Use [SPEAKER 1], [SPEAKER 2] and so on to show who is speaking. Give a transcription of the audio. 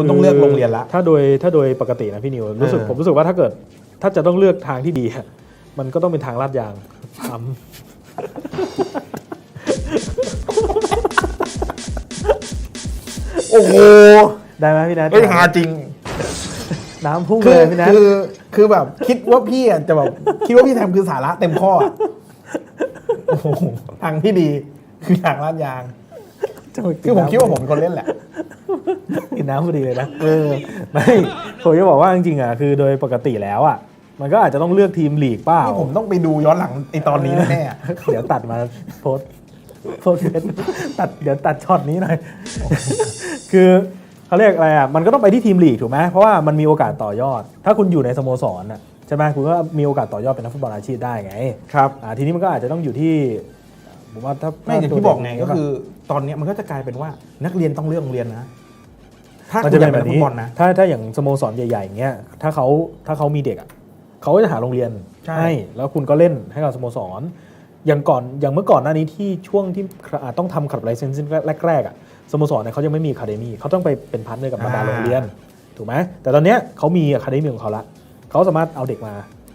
[SPEAKER 1] คุณต้องเลือกโรงเรียนละ
[SPEAKER 2] ถ้าโดยถ้าโดยปกตินะพี่นิวรู้สึก
[SPEAKER 1] เออ
[SPEAKER 2] ผมรู้สึกว่าถ้าเกิด ถ้าจะต้องเลือกทางที่ดีอะมันก็ต้องเป็นทางลาดยางท
[SPEAKER 1] โอ้โหำ
[SPEAKER 2] ได้ไหมพี่นัท
[SPEAKER 1] เฮ้ยหาจริง
[SPEAKER 2] น้ำพุ่ง
[SPEAKER 1] คื
[SPEAKER 2] เล
[SPEAKER 1] อย
[SPEAKER 2] พี่นัท
[SPEAKER 1] คือคือแบบคิดว่าพี่อะจะแบบคิดว่าพี่แทมคือสาระเต็มข้ออะโอ้โหทางที่ดีคือทางลาดยางคือผมคิดว่าผมเป็นคนเล่นแหละ
[SPEAKER 2] กิ นน้ำพอดีเลยนะ
[SPEAKER 1] เออ
[SPEAKER 2] ไม่ผมจะบอกว่าจริงๆอะคือโดยปกติแล้วอะมันก็อาจจะต้องเลือกทีมลีกเปล่า
[SPEAKER 1] นี่ผมต้องไปดูย้อนหลังไอตอนนี้แน่ๆอะ
[SPEAKER 2] เดี๋ยวตัดมาโพสต์โพสต์เฟซตัดเดี๋ยวตัดช็อตนี้หน่อย คือเขาเรียกอะไรอะมันก็ต้องไปที่ทีมลีกถูกไหมเพราะว่ามันมีโอกาสต่อยอด ถ้าคุณอยู่ในสโมสรน่ะใช่ไหมคุณก็มีโอกาสต่อยอดเป็นนักฟุตบอลอาชีพได้ไง
[SPEAKER 1] ครับ
[SPEAKER 2] อ่าทีนี้มันก็อาจจะต้องอยู่ที่ผมว่าถ้า
[SPEAKER 1] ไม่อย่างที่บอกไงก็คือ ตอนเนี้ยมันก็จะกลายเป็นว่านักเรียนต้องเลือกโรงเรียนนะ ถ้า
[SPEAKER 2] มัน
[SPEAKER 1] คุ
[SPEAKER 2] จะ
[SPEAKER 1] ณอ
[SPEAKER 2] เป็
[SPEAKER 1] ยาก
[SPEAKER 2] น
[SPEAKER 1] เป็
[SPEAKER 2] แบบนี้
[SPEAKER 1] นนักฟุตบอลนะ
[SPEAKER 2] ถ้าถ้าอย่างสโมสรใหญ่ๆอย่างเงี้ยถ้าเขาถ้าเขามีเด็กอะเขาก็จะหาโรงเรียน
[SPEAKER 1] ใช่
[SPEAKER 2] แล้วคุณก็เล่นให้กับสโมสรอย่างก่อนอย่างเมื่อก่อนหน้านี้ที่ช่วงที่อ่าต้องทำขับไลเซนส์แรกๆอะสโมสรเนี่ยเขายังไม่มีคาเดมี่เขาต้องไปเป็นพาร์ทเนอร์กับบรรดาโรงเรียนถูกไหมแต่ตอนเนี้ยเขามีอะคาเดมี่ของเขาละเขาสามารถเอาเด็กมา